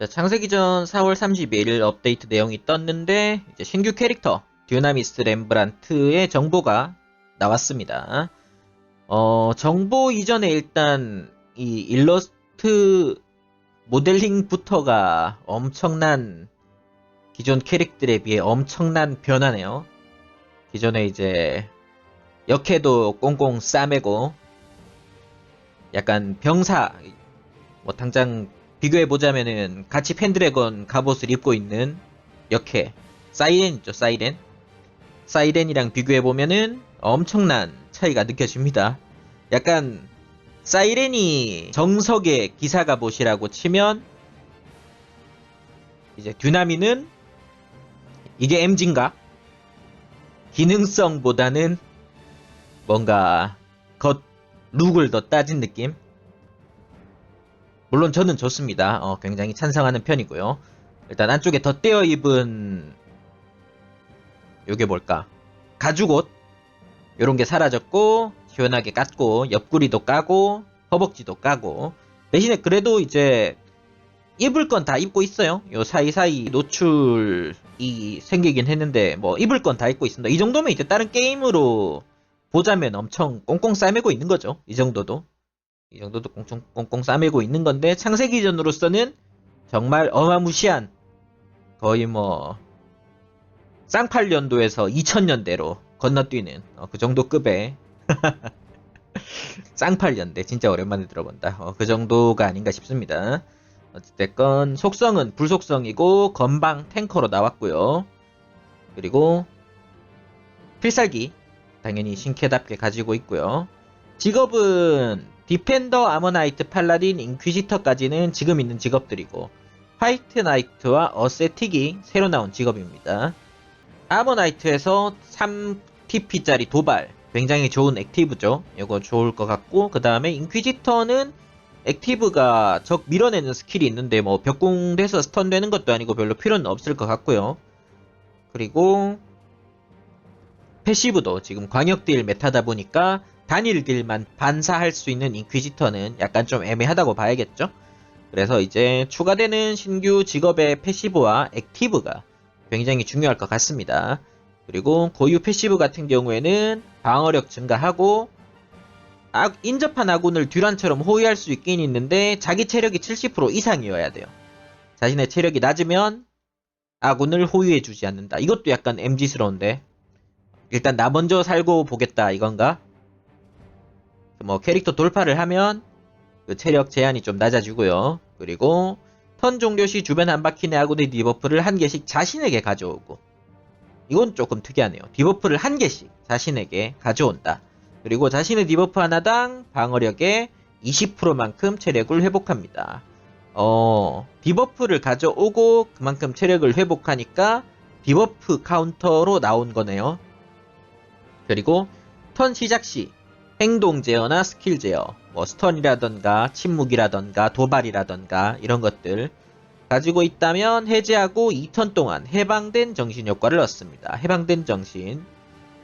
자, 창세기전 4월 31일 업데이트 내용이 떴는데 이제 신규 캐릭터 듀나미스 렘브란트의 정보가 나왔습니다. 어, 정보 이전에 일단 이 일러스트 모델링부터가 엄청난 기존 캐릭들에 비해 엄청난 변화네요. 기존에 이제 역해도 꽁꽁 싸매고 약간 병사 뭐 당장 비교해 보자면은 같이 펜드래건 갑옷을 입고 있는 역해 사이렌 있죠 사이렌 사이렌이랑 비교해 보면은 엄청난 차이가 느껴집니다. 약간 사이렌이 정석의 기사 갑옷이라고 치면 이제 듀나미는 이게 MG인가? 기능성보다는 뭔가 겉 룩을 더 따진 느낌? 물론 저는 좋습니다. 어, 굉장히 찬성하는 편이고요. 일단 안쪽에 덧대어 입은 요게 뭘까? 가죽옷 요런 게 사라졌고 시원하게 깠고 옆구리도 까고 허벅지도 까고 대신에 그래도 이제 입을 건 다 입고 있어요. 요 사이사이 노출이 생기긴 했는데 뭐 입을 건 다 입고 있습니다. 이 정도면 이제 다른 게임으로 보자면 엄청 꽁꽁 싸매고 있는 거죠. 이 정도도. 이 정도도 꽁꽁, 꽁꽁 싸매고 있는 건데 창세기 전으로서는 정말 어마무시한 거의 뭐 쌍팔년도에서 2000년대로 건너뛰는 어, 그 정도 급의 쌍팔년대 진짜 오랜만에 들어본다. 어, 그 정도가 아닌가 싶습니다. 어찌됐건 속성은 불속성이고 건방 탱커로 나왔고요. 그리고 필살기 당연히 신캐답게 가지고 있고요. 직업은 디펜더, 아머나이트, 팔라딘, 인퀴지터까지는 지금 있는 직업들이고 화이트 나이트와 어세틱이 새로 나온 직업입니다. 아머나이트에서 3TP짜리 도발 굉장히 좋은 액티브죠. 이거 좋을 것 같고 그 다음에 인퀴지터는 액티브가 적 밀어내는 스킬이 있는데 뭐 벽공돼서 스턴되는 것도 아니고 별로 필요는 없을 것 같고요. 그리고 패시브도 지금 광역딜 메타다 보니까 단일 딜만 반사할 수 있는 인퀴지터는 약간 좀 애매하다고 봐야겠죠. 그래서 이제 추가되는 신규 직업의 패시브와 액티브가 굉장히 중요할 것 같습니다. 그리고 고유 패시브 같은 경우에는 방어력 증가하고 아, 인접한 아군을 듀란처럼 호위할 수 있긴 있는데 자기 체력이 70% 이상이어야 돼요. 자신의 체력이 낮으면 아군을 호위해주지 않는다. 이것도 약간 MG스러운데 일단 나 먼저 살고 보겠다 이건가? 뭐 캐릭터 돌파를 하면 그 체력 제한이 좀 낮아지고요. 그리고 턴 종료 시 주변 한 바퀴 내 아군의 디버프를 한 개씩 자신에게 가져오고 이건 조금 특이하네요. 디버프를 한 개씩 자신에게 가져온다. 그리고 자신의 디버프 하나당 방어력의 20%만큼 체력을 회복합니다. 어, 디버프를 가져오고 그만큼 체력을 회복하니까 디버프 카운터로 나온 거네요. 그리고 턴 시작 시 행동 제어나 스킬 제어, 뭐 스턴이라던가 침묵이라던가 도발이라던가 이런 것들 가지고 있다면 해제하고 2턴 동안 해방된 정신 효과를 얻습니다. 해방된 정신,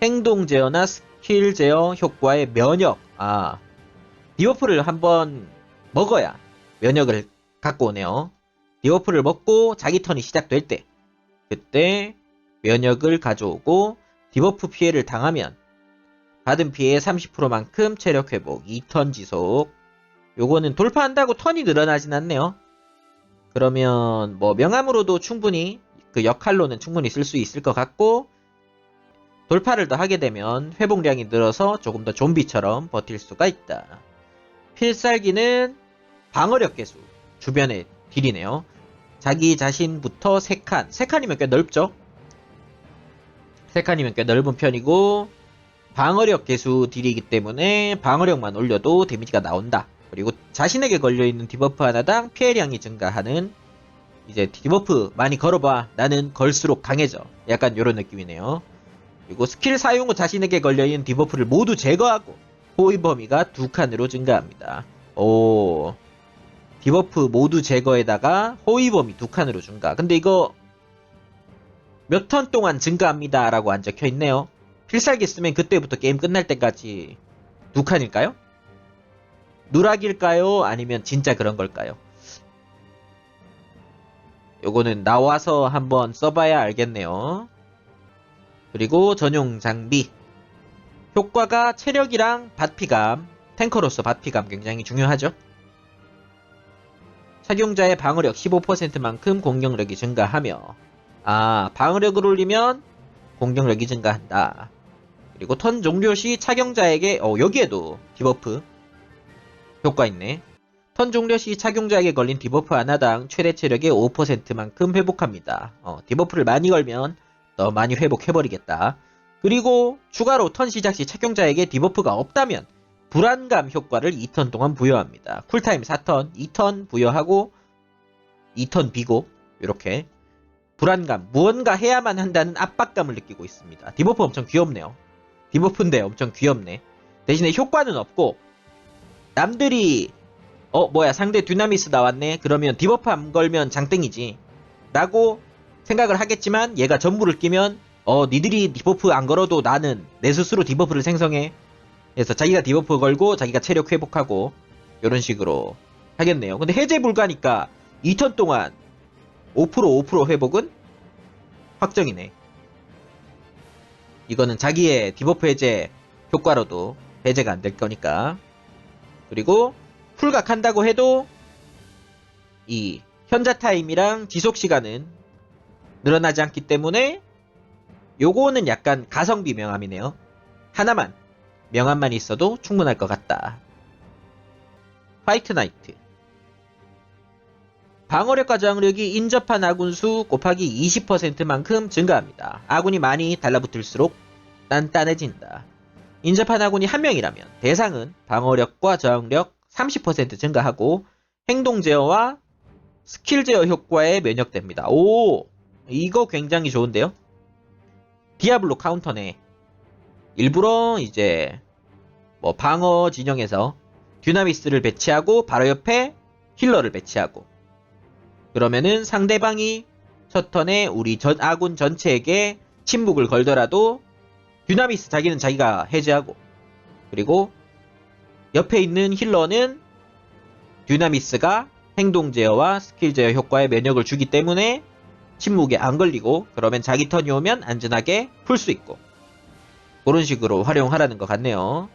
행동 제어나 스킬 제어 효과의 면역. 아, 디워프를 한번 먹어야 면역을 갖고 오네요. 디워프를 먹고 자기 턴이 시작될 때, 그때 면역을 가져오고 디버프 피해를 당하면 받은 피해의 30%만큼 체력 회복, 2턴 지속. 요거는 돌파한다고 턴이 늘어나진 않네요. 그러면 뭐 명함으로도 충분히 그 역할로는 충분히 쓸 수 있을 것 같고 돌파를 더 하게 되면 회복량이 늘어서 조금 더 좀비처럼 버틸 수가 있다. 필살기는 방어력 개수 주변의 딜이네요. 자기 자신부터 3칸, 3칸이면 꽤 넓죠? 3칸이면 꽤 넓은 편이고 방어력 개수 딜이기 때문에 방어력만 올려도 데미지가 나온다. 그리고 자신에게 걸려있는 디버프 하나당 피해량이 증가하는 이제 디버프 많이 걸어봐. 나는 걸수록 강해져. 약간 이런 느낌이네요. 그리고 스킬 사용 후 자신에게 걸려있는 디버프를 모두 제거하고 호위 범위가 두 칸으로 증가합니다. 오 디버프 모두 제거에다가 호위 범위 두 칸으로 증가. 근데 이거 몇 턴 동안 증가합니다. 라고 안 적혀 있네요. 필살기 쓰면 그때부터 게임 끝날 때까지 두 칸일까요? 누락일까요? 아니면 진짜 그런 걸까요? 요거는 나와서 한번 써봐야 알겠네요. 그리고 전용 장비. 효과가 체력이랑 바피감, 탱커로서 바피감 굉장히 중요하죠. 착용자의 방어력 15%만큼 공격력이 증가하며, 아, 방어력을 올리면 공격력이 증가한다. 그리고 턴 종료 시 착용자에게, 어, 여기에도 디버프 효과 있네. 턴 종료 시 착용자에게 걸린 디버프 하나당 최대 체력의 5%만큼 회복합니다. 어, 디버프를 많이 걸면 더 많이 회복해버리겠다. 그리고 추가로 턴 시작 시 착용자에게 디버프가 없다면 불안감 효과를 2턴 동안 부여합니다. 쿨타임 4턴, 2턴 부여하고 2턴 비고 이렇게 불안감, 무언가 해야만 한다는 압박감을 느끼고 있습니다. 디버프 엄청 귀엽네요. 디버프인데 엄청 귀엽네. 대신에 효과는 없고 남들이 어 뭐야 상대 듀나미스 나왔네? 그러면 디버프 안 걸면 장땡이지. 라고 생각을 하겠지만 얘가 전부를 끼면 어 니들이 디버프 안 걸어도 나는 내 스스로 디버프를 생성해. 그래서 자기가 디버프 걸고 자기가 체력 회복하고 이런 식으로 하겠네요. 근데 해제 불가니까 2턴 동안 5% 5% 회복은 확정이네 이거는 자기의 디버프 해제 효과로도 해제가 안 될 거니까 그리고 풀각 한다고 해도 이 현자 타임이랑 지속 시간은 늘어나지 않기 때문에 요거는 약간 가성비 명함이네요. 하나만 명함만 있어도 충분할 것 같다. 화이트 나이트 방어력과 저항력이 인접한 아군 수 곱하기 20%만큼 증가합니다. 아군이 많이 달라붙을수록 단단해진다. 인접한 아군이 한 명이라면 대상은 방어력과 저항력 30% 증가하고 행동 제어와 스킬 제어 효과에 면역됩니다. 오, 이거 굉장히 좋은데요? 디아블로 카운터네. 일부러 이제 뭐 방어 진영에서 듀나미스를 배치하고 바로 옆에 힐러를 배치하고 그러면은 상대방이 첫 턴에 우리 전 아군 전체에게 침묵을 걸더라도 듀나미스 자기는 자기가 해제하고 그리고 옆에 있는 힐러는 듀나미스가 행동 제어와 스킬 제어 효과에 면역을 주기 때문에 침묵에 안 걸리고 그러면 자기 턴이 오면 안전하게 풀 수 있고 그런 식으로 활용하라는 것 같네요.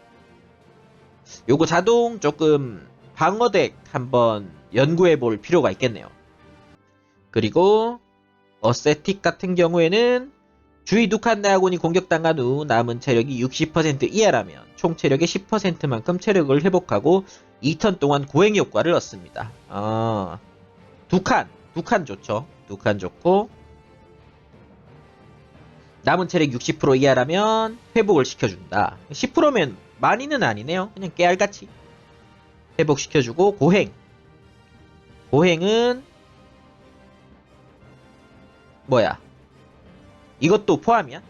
요거 자동 조금 방어덱 한번 연구해 볼 필요가 있겠네요. 그리고 어세틱 같은 경우에는 주위 두칸 내아군이 공격당한 후 남은 체력이 60% 이하라면 총 체력의 10%만큼 체력을 회복하고 2턴 동안 고행 효과를 얻습니다. 아, 두 칸, 두 칸 좋죠. 두 칸 좋고 남은 체력 60% 이하라면 회복을 시켜준다. 10%면 많이는 아니네요. 그냥 깨알같이 회복시켜주고 고행. 고행은 뭐야? 이것도 포함이야?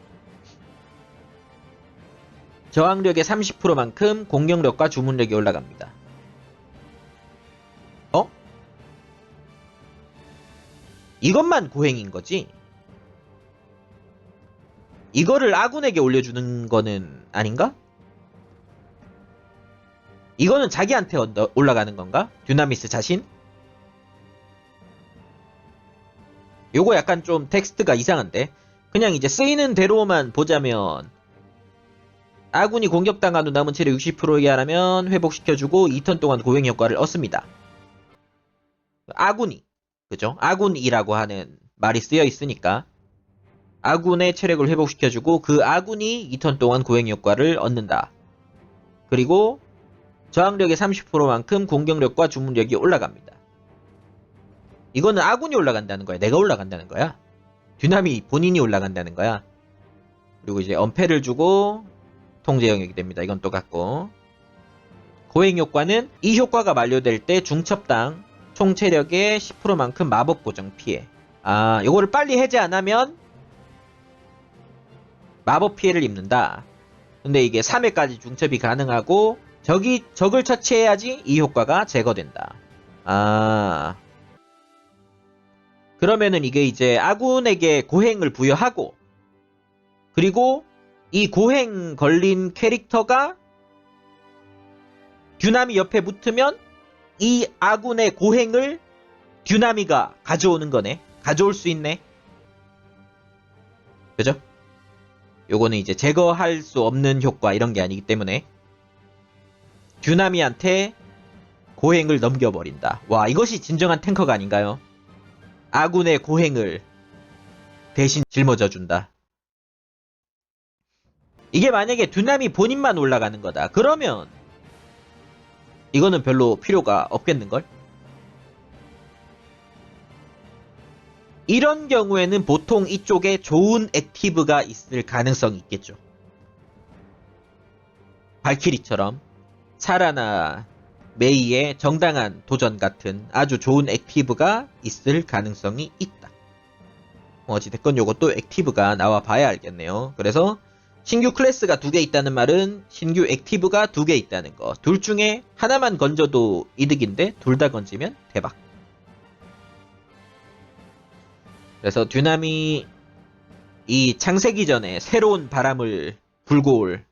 저항력의 30%만큼 공격력과 주문력이 올라갑니다. 어? 이것만 고행인 거지? 이거를 아군에게 올려주는 거는 아닌가? 이거는 자기한테 올라가는 건가? 듀나미스 자신? 요거 약간 좀 텍스트가 이상한데? 그냥 이제 쓰이는 대로만 보자면 아군이 공격당한 후 남은 체력 60% 이하라면 회복시켜주고 2턴 동안 고행 효과를 얻습니다. 아군이 그죠? 아군이라고 하는 말이 쓰여 있으니까 아군의 체력을 회복시켜주고 그 아군이 2턴 동안 고행 효과를 얻는다. 그리고 저항력의 30%만큼 공격력과 주문력이 올라갑니다. 이거는 아군이 올라간다는 거야. 내가 올라간다는 거야. 듀나미 본인이 올라간다는 거야. 그리고 이제 엄폐를 주고 통제 영역이 됩니다. 이건 똑같고. 고행 효과는 이 효과가 만료될 때 중첩당 총 체력의 10%만큼 마법 고정 피해. 아, 요거를 빨리 해제 안 하면 마법 피해를 입는다. 근데 이게 3회까지 중첩이 가능하고 적이 적을 처치해야지 이 효과가 제거된다. 아. 그러면은 이게 이제 아군에게 고행을 부여하고 그리고 이 고행 걸린 캐릭터가 듀나미 옆에 붙으면 이 아군의 고행을 듀나미가 가져오는 거네. 가져올 수 있네. 그죠? 요거는 이제 제거할 수 없는 효과 이런 게 아니기 때문에 듀나미한테 고행을 넘겨버린다. 와, 이것이 진정한 탱커가 아닌가요? 아군의 고행을 대신 짊어져 준다. 이게 만약에 듀나미 본인만 올라가는 거다. 그러면 이거는 별로 필요가 없겠는걸? 이런 경우에는 보통 이쪽에 좋은 액티브가 있을 가능성이 있겠죠. 발키리처럼 사라나 메이의 정당한 도전 같은 아주 좋은 액티브가 있을 가능성이 있다. 어찌됐건 요것도 액티브가 나와 봐야 알겠네요. 그래서 신규 클래스가 두 개 있다는 말은 신규 액티브가 두 개 있다는 거. 둘 중에 하나만 건져도 이득인데 둘 다 건지면 대박. 그래서 듀나미 이 창세기 전에 새로운 바람을 불고 올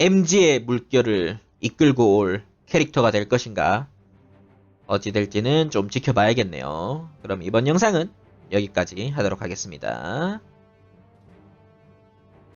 MG의 물결을 이끌고 올 캐릭터가 될 것인가 어찌 될지는 좀 지켜봐야겠네요. 그럼 이번 영상은 여기까지 하도록 하겠습니다.